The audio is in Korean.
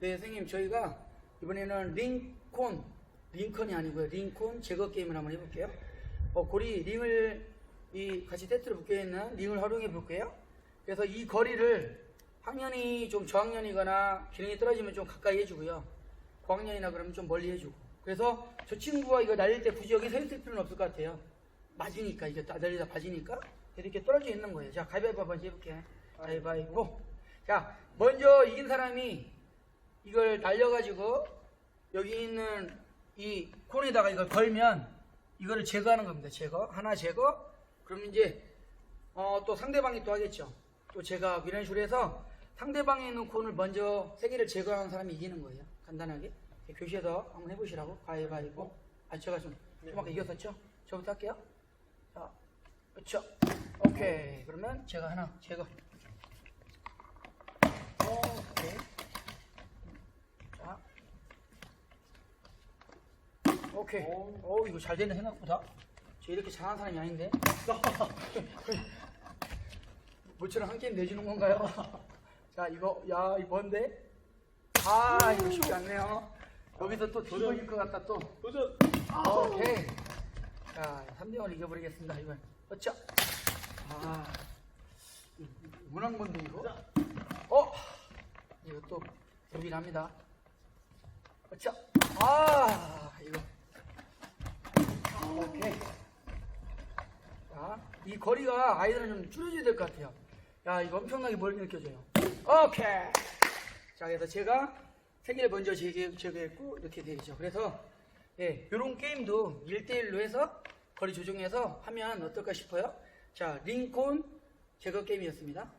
네, 선생님, 저희가 이번에는 링콘, 링컨이 아니고요. 링콘 제거 게임을 한번 해볼게요. 어, 고리 링을 이 같이 세트로 묶여 있는 링을 활용해 볼게요. 그래서 이 거리를 학년이 좀 저학년이거나 기능이 떨어지면 좀 가까이 해주고요. 고학년이나 그러면 좀 멀리 해주고. 그래서 저 친구가 이거 날릴 때 굳이 여기 서 있을 필요는 없을 것 같아요. 맞으니까, 이게 다 날리다 맞으니까. 이렇게 떨어져 있는 거예요. 자, 가위바위보 한번 해볼게요. 가위바위보. 자, 먼저 이긴 사람이 이걸 날려가지고 여기 있는 이 콘에다가 이걸 걸면 이거를 제거하는 겁니다. 제거. 하나 제거. 그럼 이제 어, 또 상대방이 또 하겠죠. 또 제가 이런 식으로 해서 상대방에 있는 콘을 먼저 세 개를 제거하는 사람이 이기는 거예요. 간단하게. 교시에서 한번 해보시라고. 가위바위보. 아, 제가 좀, 좀 아까 이겼었죠? 저부터 할게요. 자, 그렇죠. 오케이. 그러면 제가 하나 제거. 오케이. 자. 오케이. 오, 이거 잘 되네, 생각보다. 저 이렇게 잘하는 사람이 아닌데. 모처럼 한 게임 내주는 건가요? 자, 이거, 야, 이거 뭔데? 아, 이거 쉽지 않네요. 여기서 또 뒤집어질 것 같다, 또. 도전! 오케이. 자, 3대0을 이겨버리겠습니다, 이번. 어쩌? 아, 문한 건데, 이거? 어? 이거 또, 대비합니다. 어쩌? 아, 이거. 오케이. 자, 이 거리가 아이들은 좀 줄여줘야 될 것 같아요. 야, 이거 엄청나게 멀리 느껴져요. 오케이. 자, 그래서 제가 세 개를 먼저 제거, 제거했고, 이렇게 되죠. 그래서, 예, 요런 게임도 1대1로 해서 거리 조정해서 하면 어떨까 싶어요. 자, 링콘 제거 게임이었습니다.